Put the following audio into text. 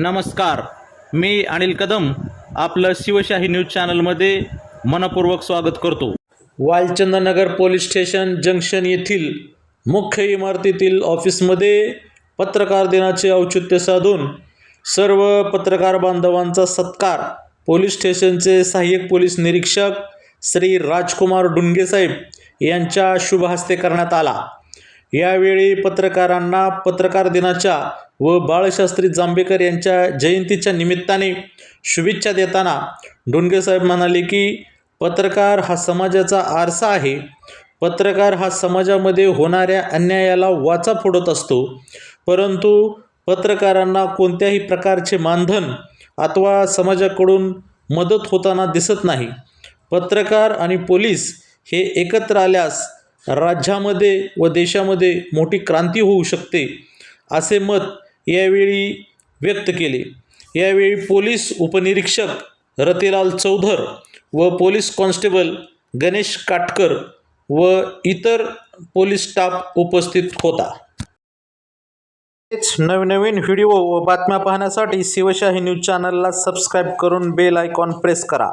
नमस्कार. मी अनिल कदम आपलं शिवशाही न्यूज चॅनलमध्ये मनपूर्वक स्वागत करतो. वालचंदनगर पोलीस स्टेशन जंक्शन येथील मुख्य इमारतीतील ऑफिसमध्ये पत्रकार दिनाचे औचित्य साधून सर्व पत्रकार बांधवांचा सत्कार पोलीस स्टेशनचे सहाय्यक पोलीस निरीक्षक श्री राजकुमार डुंगेसाहेब यांच्या शुभ हस्ते करण्यात आला. यावेळी पत्रकारांना पत्रकार दिनाच्या व बाळशास्त्री जांभेकर यांच्या जयंतीच्या निमित्ताने शुभेच्छा देताना डोंगेसाहेब म्हणाले की पत्रकार हा समाजाचा आरसा आहे. पत्रकार हा समाजामध्ये होणाऱ्या अन्यायाला वाचा फोडत असतो. परंतु पत्रकारांना कोणत्याही प्रकारचे मानधन अथवा समाजाकडून मदत होताना दिसत नाही. पत्रकार आणि पोलीस हे एकत्र आल्यास राज्यामध्ये व देशामध्ये मोठी क्रांती होऊ शकते असे मत यावेळी व्यक्त केले. यावेळी पोलीस उपनिरीक्षक रतिलाल चौधर व पोलीस कॉन्स्टेबल गणेश काटकर व इतर पोलीस स्टाफ उपस्थित होता. नवनवीन व्हिडिओ व बातम्या पाहण्यासाठी शिवशाही न्यूज चॅनलला सबस्क्राईब करून बेल आयकॉन प्रेस करा.